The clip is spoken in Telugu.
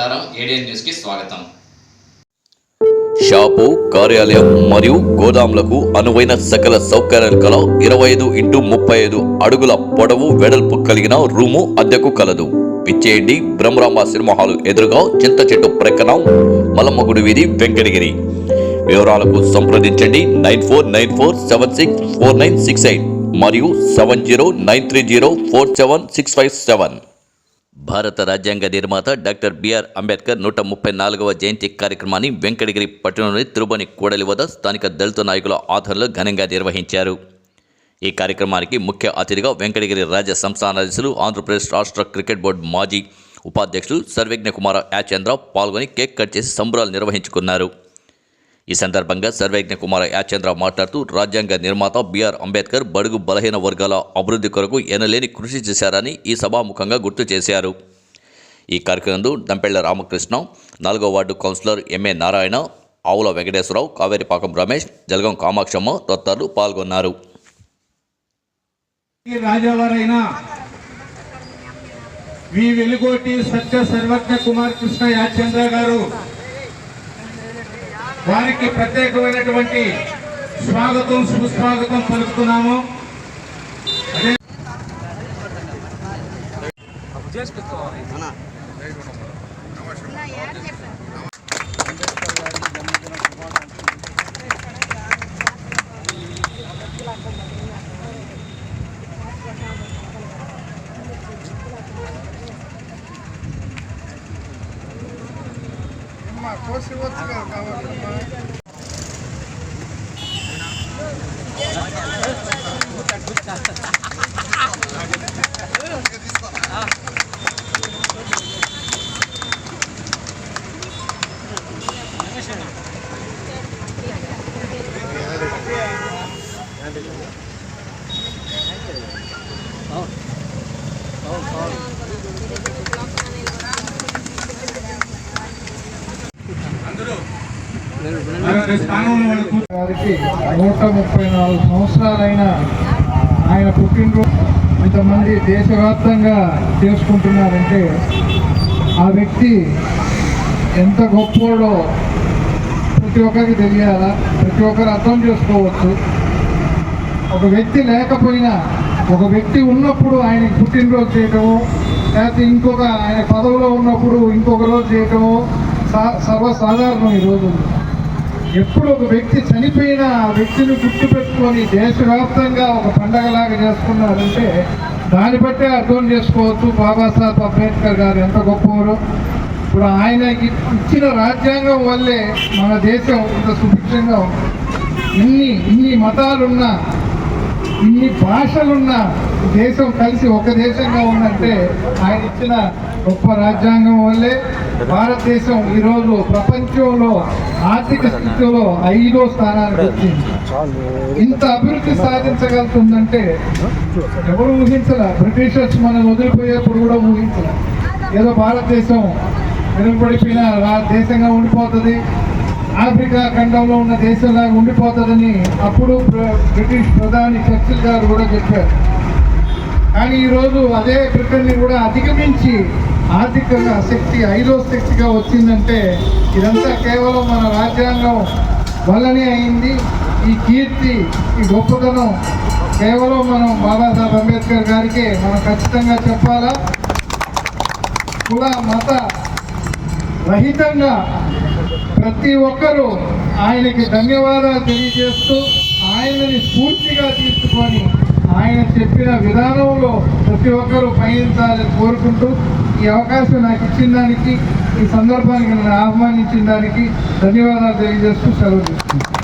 నమస్కారం. ఏడియన్ న్యూస్కి స్వాగతం. షాపు కార్యాలయం మరియు గోదాములకు అనువైన సకల సౌకర్యాలు కల ఇరవై ఐదు ఇంటూ ముప్పై ఐదు అడుగుల పొడవు వెడల్పు కలిగిన రూము అద్దెకు కలదు. పిచ్చేడి బ్రహ్మరాంబ సినిమా హాలు ఎదురుగా చింత చెట్టు ప్రక్కన మలమ్మగుడి వీధి వెంకటగిరి. వివరాలకు సంప్రదించండి nine four nine four seven six four nine six eight మరియు seven zero nine three zero four seven six five seven. భారత రాజ్యాంగ నిర్మాత డాక్టర్ బిఆర్ అంబేద్కర్ నూట ముప్పై నాలుగవ జయంతి కార్యక్రమాన్ని వెంకటగిరి పట్టణంలోని తిరుబని కూడలి వద్ద స్థానిక దళిత నాయకుల ఆధ్వర్యంలో ఘనంగా నిర్వహించారు. ఈ కార్యక్రమానికి ముఖ్య అతిథిగా వెంకటగిరి రాజ్య సంస్థానాధీశులు ఆంధ్రప్రదేశ్ రాష్ట్ర క్రికెట్ బోర్డు మాజీ ఉపాధ్యక్షులు సర్వజ్ఞ కుమార యాచంద్ర పాల్గొని కేక్ కట్ చేసి సంబరాలు నిర్వహించుకున్నారు. ఈ సందర్భంగా సర్వజ్ఞ కుమార యాచంద్ర మాట్లాడుతూ రాజ్యాంగ నిర్మాత బిఆర్ అంబేద్కర్ బడుగు బలహీన వర్గాల అభివృద్ధి కొరకు ఎనలేని కృషి చేశారని ఈ సభాముఖంగా గుర్తు చేశారు. ఈ కార్యక్రమంలో దంపెళ్ళ రామకృష్ణ నాలుగో వార్డు కౌన్సిలర్ ఎంఏ నారాయణ ఆవుల వెంకటేశ్వరరావు కావేరిపాకం రమేష్ జలగం కామాక్షమ్మ తదితరులు పాల్గొన్నారు. రాజావారైన వి వెలుగోటి సత్య సర్వజ్ఞ కుమార్ కృష్ణ యాచంద్ర గారు వారికి ప్రత్యేకమైనటువంటి స్వాగతం సుస్వాగతం పలుకుతున్నాము. అదే వారి స్థానంలో వాళ్ళు కూర్చో- గారికి నూట ముప్పై నాలుగు సంవత్సరాలైన ఆయన పుట్టినరోజు ఇంతమంది దేశవ్యాప్తంగా చేసుకుంటున్నారంటే ఆ వ్యక్తి ఎంత గొప్పోడో ప్రతి ఒక్కరికి తెలియాలా? ప్రతి ఒక్కరు అర్థం చేసుకోవచ్చు. ఒక వ్యక్తి లేకపోయినా ఒక వ్యక్తి ఉన్నప్పుడు ఆయనకి పుట్టినరోజు చేయటము లేకపోతే ఇంకొక ఆయన పదవిలో ఉన్నప్పుడు ఇంకొక రోజు చేయటము సర్వసాధారణం ఈ ఎప్పుడు ఒక వ్యక్తి చనిపోయిన ఆ వ్యక్తిని గుర్తుపెట్టుకొని దేశవ్యాప్తంగా ఒక పండగలాగా చేసుకున్నారంటే దాన్ని బట్టే అర్థం చేసుకోవచ్చు. బాబాసాహెబ్ అంబేద్కర్ గారు ఎంత గొప్పవారు. ఇప్పుడు ఆయనకి ఇచ్చిన రాజ్యాంగం వల్లే మన దేశం ఇంత సుభిక్షంగా ఉంది. ఇన్ని ఇన్ని మతాలున్నా ఇన్ని భాషలున్న దేశం కలిసి ఒక దేశంగా ఉందంటే ఆయన ఇచ్చిన గొప్ప రాజ్యాంగం వల్లే భారతదేశం ఈరోజు ప్రపంచంలో ఆర్థిక స్థితిలో ఐదో స్థానానికి వచ్చింది. ఇంత అభివృద్ధి సాధించగలుగుతుందంటే ఎవరు ఊహించలే. బ్రిటిషర్స్ మనం వదిలిపోయేప్పుడు కూడా ఊహించలే. ఏదో భారతదేశం వెనుకబడిపోయిన రా- దేశంగా ఉండిపోతుంది. ఆఫ్రికా ఖండంలో ఉన్న దేశంలాగా ఉండిపోతుందని అప్పుడు బ్రిటిష్ ప్రధాని చర్చిల్ గారు కూడా చెప్పారు. కానీ ఈరోజు అదే బ్రిటన్ని కూడా అధిగమించి ఆర్థికంగా శక్తి ఐదో శక్తిగా వచ్చిందంటే ఇదంతా కేవలం మన రాజ్యాంగం వల్లనే అయింది. ఈ కీర్తి ఈ గొప్పతనం కేవలం మనం బాబాసాహెబ్ అంబేద్కర్ గారికే మనం ఖచ్చితంగా చెప్పాలా? కుల మత రహితంగా ప్రతి ఒక్కరూ ఆయనకి ధన్యవాదాలు తెలియజేస్తూ ఆయనని స్ఫూర్తిగా తీసుకొని ఆయన చెప్పిన విధానంలో ప్రతి ఒక్కరూ పయనించాలని కోరుకుంటూ ఈ అవకాశం నాకు ఇచ్చిన దానికి ఈ సందర్భానికి నన్ను ఆహ్వానించిన దానికి ధన్యవాదాలు తెలియజేస్తూ సెలవు తీసుకుంటాను